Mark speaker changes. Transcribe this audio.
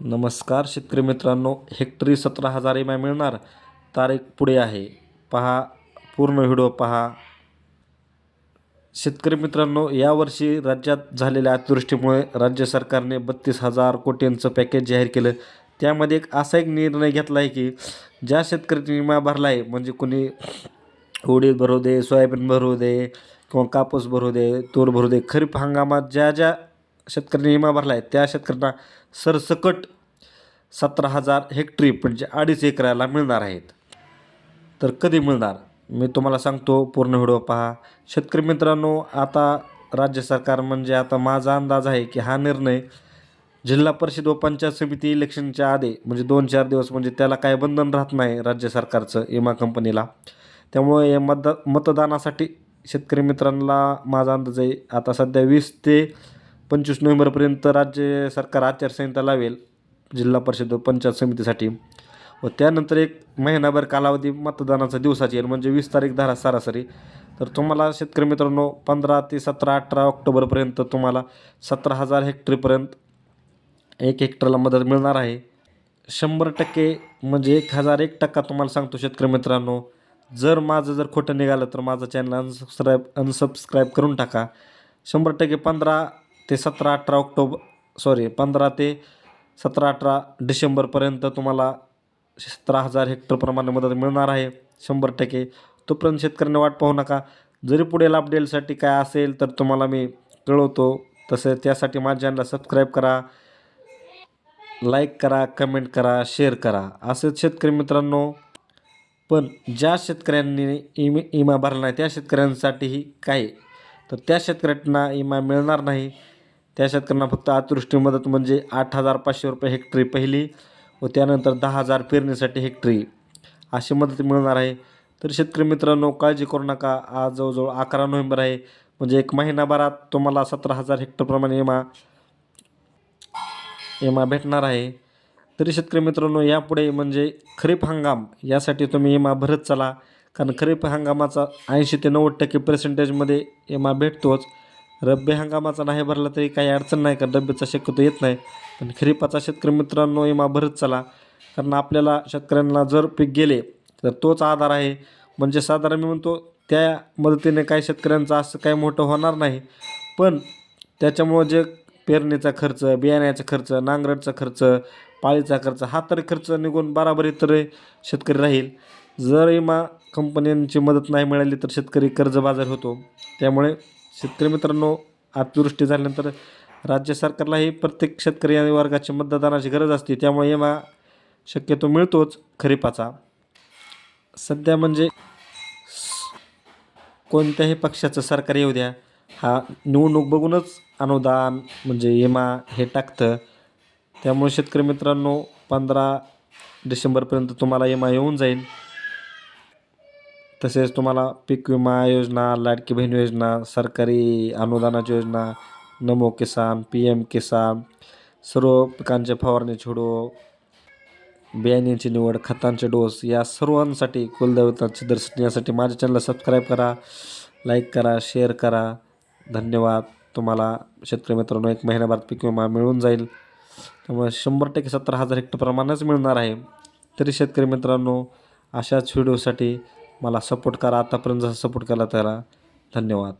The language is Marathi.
Speaker 1: नमस्कार शेतकरी मित्रांनो हेक्टरी सतरा हजार एम आय मिळणार. तारीख पुढे आहे. पहा पूर्ण व्हिडिओ पहा. शेतकरी मित्रांनो यावर्षी राज्यात झालेल्या अतिवृष्टीमुळे राज्य सरकारने बत्तीस हजार कोटींचं पॅकेज जाहीर केलं. त्यामध्ये एक असा एक निर्णय घेतला आहे की ज्या शेतकऱ्यांनी विमा भरला आहे म्हणजे कोणी उडीद भरू दे सोयाबीन भरू दे किंवा कापूस भरू दे तूर भरू दे खरीप हंगामात ज्या ज्या शेतकऱ्यांनी विमा भरला आहे. त्या शेतकऱ्यांना सरसकट सतरा हजार हेक्टरी म्हणजे अडीच एकराला मिळणार आहेत. तर कधी मिळणार? मी तुम्हाला सांगतो पूर्ण व्हिडिओ पहा. शेतकरी मित्रांनो आता राज्य सरकार म्हणजे आता माझा अंदाज आहे की हा निर्णय जिल्हा परिषद व पंचायत समिती इलेक्शनच्या आधी म्हणजे दोन चार दिवस म्हणजे त्याला काय बंधन राहत नाही राज्य सरकारचं विमा कंपनीला. त्यामुळे या मत मतदानासाठी शेतकरी मित्रांना माझा अंदाज आहे आता सध्या वीस ते पंचवीस नोव्हेंबरपर्यंत राज्य सरकार आचारसंहिता लावेल जिल्हा परिषद व पंचायत समितीसाठी. व त्यानंतर एक महिनाभर कालावधी मतदानाचा दिवसाची येईल म्हणजे वीस तारीख धारा सरासरी. तर तुम्हाला शेतकरी मित्रांनो पंधरा ते सतरा अठरा ऑक्टोबरपर्यंत तुम्हाला सतरा हजार हेक्टरीपर्यंत एक हेक्टरला मदत मिळणार आहे. शंभर टक्के म्हणजे एक हजार एक टक्का तुम्हाला सांगतो शेतकरी मित्रांनो जर माझं जर खोटं निघालं तर माझं चॅनल अनसबस्क्राईब अनसबस्क्राईब करून टाका. शंभर टक्के पंधरा ते सतरा अठरा ऑक्टोबर सॉरी पंधरा ते सतरा अठरा डिसेंबरपर्यंत तुम्हाला सतरा हजार हेक्टरप्रमाणे मदत मिळणार आहे शंभर टक्के. तोपर्यंत शेतकऱ्यांनी वाट पाहू नका. जरी पुढील अपडेटसाठी काय असेल तर तुम्हाला मी कळवतो. तसं त्यासाठी माझ्या चॅनलला सबस्क्राईब करा लाईक करा कमेंट करा शेअर करा. असंच शेतकरी मित्रांनो पण ज्या शेतकऱ्यांनी इमे इमा भरला नाही त्या शेतकऱ्यांसाठीही काय? तर त्या शेतकऱ्यांना इमा मिळणार नाही. त्या शेतकऱ्यांना फक्त अतिवृष्टी मदत म्हणजे आठ हजार पाचशे रुपये हेक्टरी पहिली व त्यानंतर दहा हजार पेरणीसाठी हेक्टरी अशी मदत मिळणार आहे. तर शेतकरी मित्रांनो काळजी करू नका. आज जवळजवळ अकरा नोव्हेंबर आहे. म्हणजे एक महिनाभरात तुम्हाला सतरा हजार हेक्टरप्रमाणे एमा एमा भेटणार आहे. तरी शेतकरी मित्रांनो यापुढे म्हणजे खरीप हंगाम यासाठी तुम्ही एमा भरत चला. कारण खरीप हंगामाचा ऐंशी ते नव्वद टक्के पर्सेंटेजमध्ये एमा भेटतोच. रब्बी हंगामाचा नाही भरला तरी काही अडचण नाही कारण रब्बीचा शक्यतो येत नाही. पण खरीपाचा शेतकरी मित्रांनो विमा भरत चला. कारण आपल्याला शेतकऱ्यांना जर पीक गेले तर तोच आधार आहे. म्हणजे साधारण मी म्हणतो त्या मदतीने काही शेतकऱ्यांचं असं काही मोठं होणार नाही. पण त्याच्यामुळं जे पेरणीचा खर्च बियाण्याचा खर्च नांगरटचा खर्च पाळीचा खर्च हा तरी खर्च निघून बराबरी तर शेतकरी राहील. जर विमा कंपन्यांची मदत नाही मिळाली तर शेतकरी कर्जबाजार होतो. त्यामुळे शेतकरी मित्रांनो अतिवृष्टी झाल्यानंतर राज्य सरकारलाही प्रत्येक शेतकरी आणि वर्गाची मतदानाची गरज असते. त्यामुळे विमा शक्यतो मिळतोच खरीपाचा. सध्या म्हणजे कोणत्याही पक्षाचं सरकार येऊ द्या. हा निवडणूक बघूनच अनुदान म्हणजे विमा हे टाकतं. त्यामुळे शेतकरी मित्रांनो पंधरा डिसेंबरपर्यंत तुम्हाला विमा येऊन जाईल. तसेच तुम्हाला पीक विमा योजना लाडकी बहीण योजना सरकारी अनुदानाची योजना नमो किसान पी एम किसान सर्व पिकांचे फवारणी छोडो बियाण्यांची निवड खतांचे डोस या सर्वांसाठी कुलदैवताचे दर्शन यासाठी माझ्या चॅनलला सबस्क्राईब करा लाईक करा शेअर करा. धन्यवाद. तुम्हाला शेतकरी मित्रांनो एक महिन्याभरात पीक विमा मिळून जाईल. त्यामुळे शंभर टक्के सत्तर हजार हेक्टरप्रमाणेच मिळणार आहे. तरी शेतकरी मित्रांनो अशाच व्हिडिओसाठी मला सपोर्ट करा. आतापर्यंत जसा सपोर्ट केला त्याला धन्यवाद.